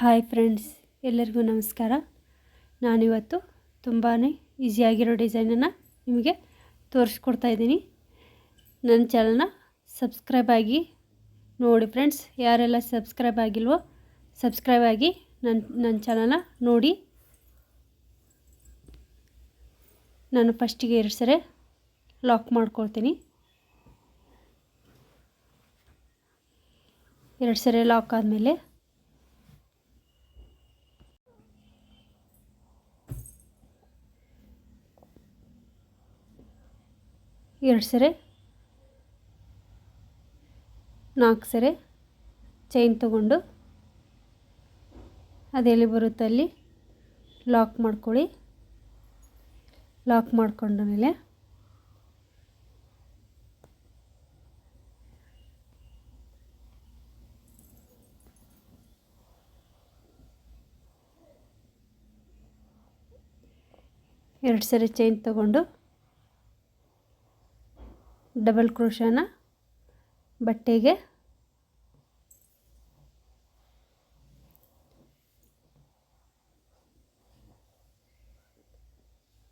Hi friends, ಎಲ್ಲರಿಗೂ ನಮಸ್ಕಾರ. ನಾನಿವತ್ತು ತುಂಬಾ ಈಸಿಯಾಗಿರೋ ಡಿಸೈನನ್ನು ನಿಮಗೆ ತೋರಿಸ್ಕೊಡ್ತಾ ಇದ್ದೀನಿ. ನನ್ನ ಚಾನಲ್ನ ಸಬ್ಸ್ಕ್ರೈಬ್ ಆಗಿ ನೋಡಿ ಫ್ರೆಂಡ್ಸ್, ಯಾರೆಲ್ಲ ಸಬ್ಸ್ಕ್ರೈಬ್ ಆಗಿಲ್ವೋ, ಸಬ್ಸ್ಕ್ರೈಬ್ ಆಗಿ ನನ್ನ ನನ್ನ ಚಾನಲ್ನ ನೋಡಿ. ನಾನು ಫಸ್ಟಿಗೆ ಎರಡು ಸರಿ ಲಾಕ್ ಮಾಡ್ಕೊಳ್ತೀನಿ. ಎರಡು ಸರಿ ಲಾಕ್ ಆದಮೇಲೆ ಎರಡು ಸರಿ, ನಾಲ್ಕು ಸರಿ, ಚೈನ್ ತಗೊಂಡು ಅದೆಲ್ಲಿ ಬರುತ್ತೆ ಅಲ್ಲಿ ಲಾಕ್ ಮಾಡ್ಕೊಳ್ಳಿ. ಲಾಕ್ ಮಾಡಿಕೊಂಡ ಮೇಲೆ ಎರಡು ಸರಿ ಚೈನ್ ತಗೊಂಡು ಡಬಲ್ ಕ್ರೋಶನ ಬಟ್ಟೆಗೆ.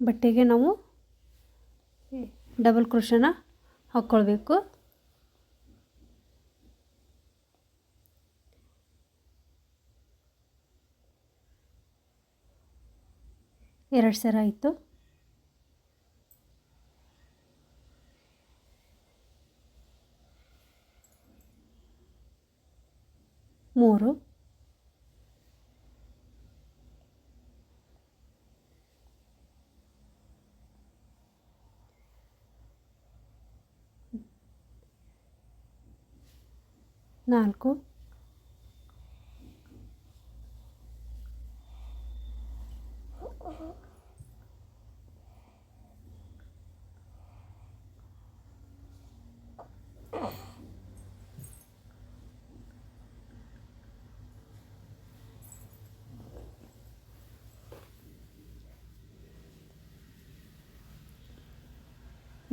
ಬಟ್ಟೆಗೆ ನಾವು ಡಬಲ್ ಕ್ರೋಶನ ಹಾಕ್ಕೊಳ್ಬೇಕು ಎರಡು ಸರ ಆಯಿತು. ಮೂರು ನಾಲ್ಕು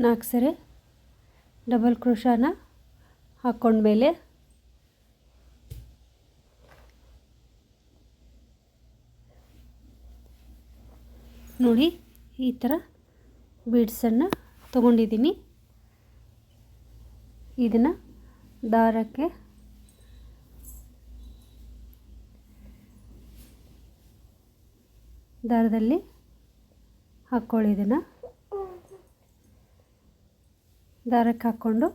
ನಾಲ್ಕು ಸರಿ. ಡಬಲ್ ಕ್ರೋಶಾನ ಹಾಕ್ಕೊಂಡ್ಮೇಲೆ ನೋಡಿ ಈ ಥರ ಬೀಡ್ಸನ್ನು ತೊಗೊಂಡಿದ್ದೀನಿ. ಇದನ್ನು ದಾರಕ್ಕೆ ದಾರದಲ್ಲಿ ಹಾಕ್ಕೊಳ್ಳಿ ಇದನ್ನು. ದಾರಕ್ಕೆ ಹಾಕ್ಕೊಂಡು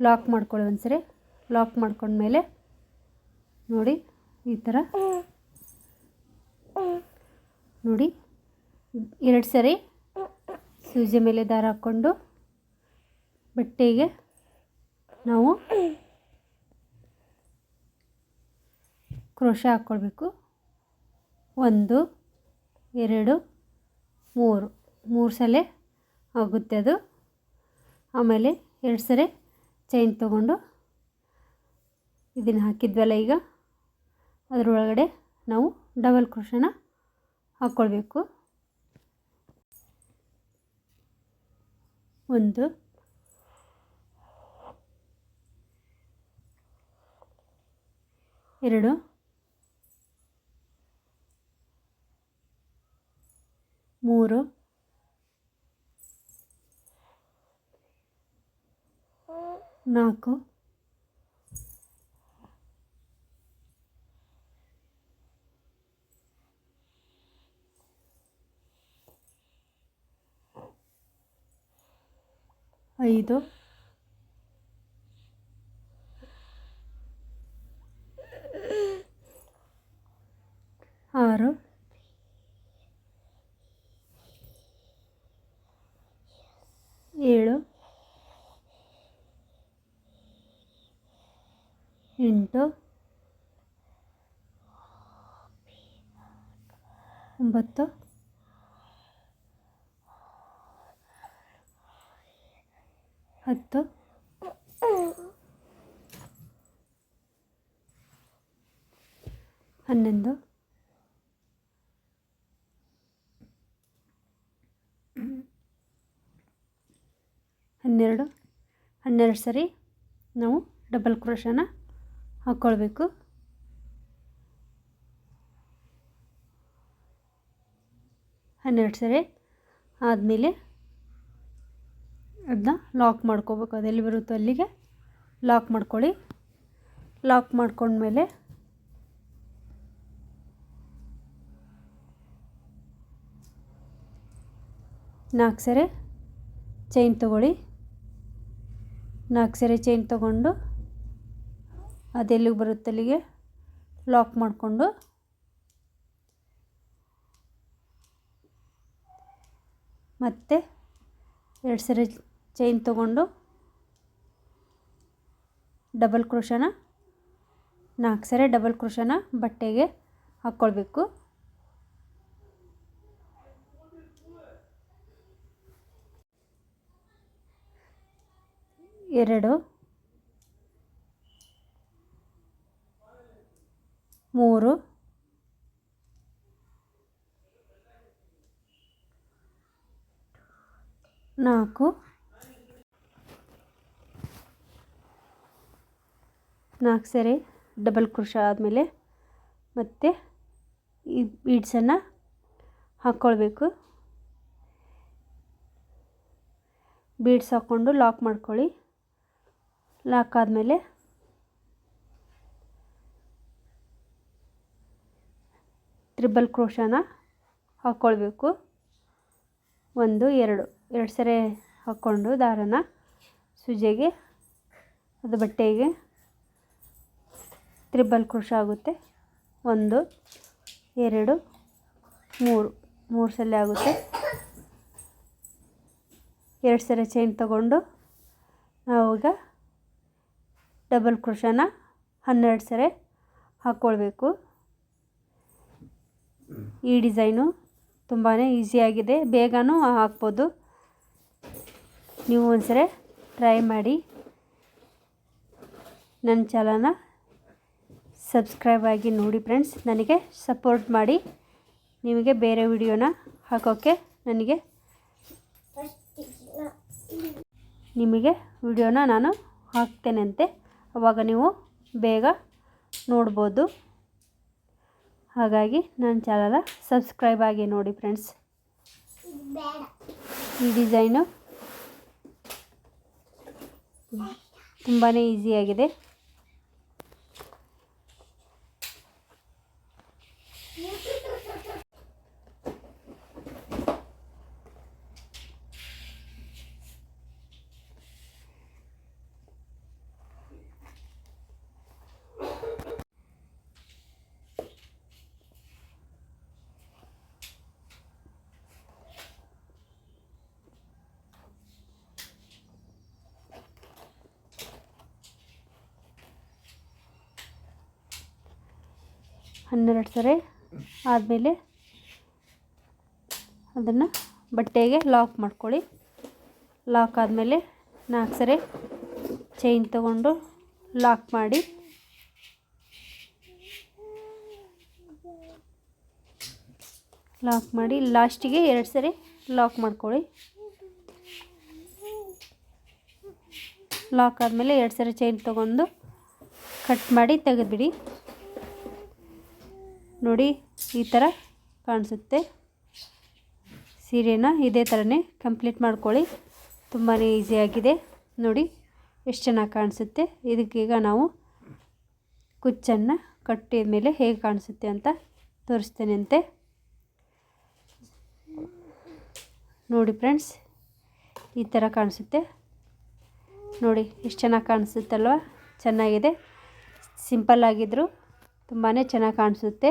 ಲಾಕ್ ಮಾಡ್ಕೊಳ್ಳಿ ಒಂದ್ಸರಿ. ಲಾಕ್ ಮಾಡ್ಕೊಂಡ್ಮೇಲೆ ನೋಡಿ ಈ ಥರ. ನೋಡಿ ಎರಡು ಸರಿ ಸೂಜಿ ಮೇಲೆ ದಾರ ಹಾಕ್ಕೊಂಡು ಬಟ್ಟೆಗೆ ನಾವು ಕ್ರೋಶ ಹಾಕ್ಕೊಳ್ಬೇಕು. ಒಂದು, ಎರಡು, ಮೂರು. ಮೂರು ಸಲ ಆಗುತ್ತೆ ಅದು. ಆಮೇಲೆ ಎರಡು ಸರಿ ಚೈನ್ ತೊಗೊಂಡು ಇದನ್ನು ಹಾಕಿದ್ವಲ್ಲ ಈಗ, ಅದರೊಳಗಡೆ ನಾವು ಡಬಲ್ ಕ್ರೋಶನ ಹಾಕ್ಕೊಳ್ಬೇಕು ಒಂದು, ಎರಡು ಮೂರು ನಾಲ್ಕು. ಐದು. ಆರು. ಎಂಟು. ಒಂಬತ್ತು. ಹತ್ತು. ಹನ್ನೊಂದು. ಹನ್ನೆರಡು. ಹನ್ನೆರಡು ಸರಿ. ನಾವು ಡಬಲ್ ಕ್ರೋಶನ ಹಾಕ್ಕೊಳ್ಬೇಕು ಹನ್ನೆರಡು ಸರಿ ಆದಮೇಲೆ ಅದನ್ನ ಲಾಕ್ ಮಾಡ್ಕೋಬೇಕು. ಅದೆಲ್ಲಿ ಬರುತ್ತೋ ಅಲ್ಲಿಗೆ ಲಾಕ್ ಮಾಡ್ಕೊಳ್ಳಿ. ಲಾಕ್ ಮಾಡ್ಕೊಂಡ್ಮೇಲೆ ನಾಲ್ಕು ಸರಿ ಚೈನ್ ತಗೊಳ್ಳಿ. ನಾಲ್ಕು ಸರಿ ಚೈನ್ ತಗೊಂಡು ಅದೆಲ್ಲಿಗೆ ಬರುತ್ತೆ ಅಲ್ಲಿಗೆ? ಲಾಕ್ ಮಾಡಿಕೊಂಡು. ಮತ್ತೆ ಎರಡು ಸರಿ ಚೈನ್ ತೊಗೊಂಡು ಡಬಲ್ ಕ್ರೋಶನ ನಾಲ್ಕು ಸರಿ ಡಬಲ್ ಕ್ರೋಶನ ಬಟ್ಟೆಗೆ ಹಾಕ್ಕೊಳ್ಬೇಕು. ಎರಡು. ಮೂರು. ನಾಲ್ಕು. ನಾಲ್ಕು ಸರಿ ಡಬಲ್ ಕ್ರೋಶ ಆದಮೇಲೆ ಮತ್ತೆ ಈ ಬೀಡ್ಸನ್ನು ಹಾಕ್ಕೊಳ್ಬೇಕು ಬೀಡ್ಸ್ ಹಾಕ್ಕೊಂಡು ಲಾಕ್ ಮಾಡ್ಕೊಳ್ಳಿ. ಲಾಕ್ ಆದಮೇಲೆ ತ್ರಿಬಲ್ ಕ್ರೋಶನ ಹಾಕ್ಕೊಳ್ಬೇಕು ಒಂದು, ಎರಡು. ಎರಡು ಸರಿ ಹಾಕ್ಕೊಂಡು ದಾರನ ಸುಜೆಗೆ, ಅದು ಬಟ್ಟೆಗೆ ತ್ರಿಬಲ್ ಕ್ರೋಶ ಆಗುತ್ತೆ. ಒಂದು, ಎರಡು, ಮೂರು. ಮೂರು ಸಲ ಆಗುತ್ತೆ. ಎರಡು ಸರಿ ಚೈನ್ ತಗೊಂಡು ನಾವೀಗ ಡಬಲ್ ಕ್ರೋಶನ ಹನ್ನೆರಡು ಸರಿ ಹಾಕ್ಕೊಳ್ಬೇಕು ಈ ಡಿಸೈನು ತುಂಬಾ ಈಸಿಯಾಗಿದೆ ಬೇಗನೂ ಹಾಕ್ಬೋದು. ನೀವು ಒಂದ್ಸರಿ ಟ್ರೈ ಮಾಡಿ. ನನ್ನ ಚಾನಲ್ನ ಸಬ್ಸ್ಕ್ರೈಬ್ ಆಗಿ ನೋಡಿ ಫ್ರೆಂಡ್ಸ್. ನನಗೆ ಸಪೋರ್ಟ್ ಮಾಡಿ. ನಿಮಗೆ ಬೇರೆ ವಿಡಿಯೋನ ಹಾಕೋಕ್ಕೆ ನನಗೆ ನಿಮಗೆ ವಿಡಿಯೋನ ನಾನು ಹಾಕ್ತೇನೆ ಅಂತೆ ಅವಾಗ ನೀವು ಬೇಗ ನೋಡ್ಬೋದು. ಹಾಗಾಗಿ ನನ್ನ ಚಾನಲ ಸಬ್ಸ್ಕ್ರೈಬ್ ಆಗಿ ನೋಡಿ ಫ್ರೆಂಡ್ಸ್. ಈ ಡಿಸೈನು ತುಂಬಾ ಈಸಿಯಾಗಿದೆ. ಹನ್ನೆರಡು ಸರಿ ಆದಮೇಲೆ ಅದನ್ನು ಬಟ್ಟೆಗೆ ಲಾಕ್ ಮಾಡ್ಕೊಳ್ಳಿ. ಲಾಕ್ ಆದಮೇಲೆ ನಾಲ್ಕು ಸರಿ ಚೈನ್ ತಗೊಂಡು ಲಾಕ್ ಮಾಡಿ. ಲಾಕ್ ಮಾಡಿ ಲಾಸ್ಟಿಗೆ ಎರಡು ಸರಿ ಲಾಕ್ ಮಾಡ್ಕೊಳ್ಳಿ. ಲಾಕ್ ಆದಮೇಲೆ ಎರಡು ಸರಿ ಚೈನ್ ತಗೊಂಡು ಕಟ್ ಮಾಡಿ ತೆಗೆದುಬಿಡಿ. ನೋಡಿ, ಈ ಥರ ಕಾಣಿಸುತ್ತೆ. ಸೀರೆನ ಇದೇ ಥರನೇ ಕಂಪ್ಲೀಟ್ ಮಾಡ್ಕೊಳ್ಳಿ. ತುಂಬಾ ಈಸಿಯಾಗಿದೆ ನೋಡಿ, ಎಷ್ಟು ಚೆನ್ನಾಗಿ ಕಾಣಿಸುತ್ತೆ. ಇದಕ್ಕೀಗ ನಾವು ಕುಚ್ಚನ್ನು ಕಟ್ಟಿದ ಮೇಲೆ ಹೇಗೆ ಕಾಣಿಸುತ್ತೆ ಅಂತ ತೋರಿಸ್ತೇನೆ ಅಂತೆ ನೋಡಿ ಫ್ರೆಂಡ್ಸ್, ಈ ಥರ ಕಾಣಿಸುತ್ತೆ. ನೋಡಿ, ಎಷ್ಟು ಚೆನ್ನಾಗಿ ಕಾಣಿಸುತ್ತಲ್ವ? ಚೆನ್ನಾಗಿದೆ. ಸಿಂಪಲ್ ಆಗಿದ್ದರೂ ತುಂಬಾ ಚೆನ್ನಾಗಿ ಕಾಣಿಸುತ್ತೆ.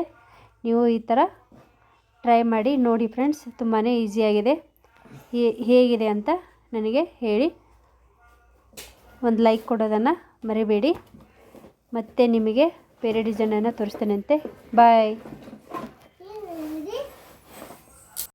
ನೀವು ಈ ಥರ ಟ್ರೈ ಮಾಡಿ ನೋಡಿ ಫ್ರೆಂಡ್ಸ್ ತುಂಬಾ ಈಸಿಯಾಗಿದೆ ಹೇಗಿದೆ ಅಂತ ನನಗೆ ಹೇಳಿ. ಒಂದು ಲೈಕ್ ಕೊಡೋದನ್ನು ಮರಿಬೇಡಿ. ಮತ್ತೆ ನಿಮಗೆ ಬೇರೆ ಡಿಸೈನನ್ನು ತೋರಿಸ್ತೇನೆ ಅಂತೆ ಬಾಯ್.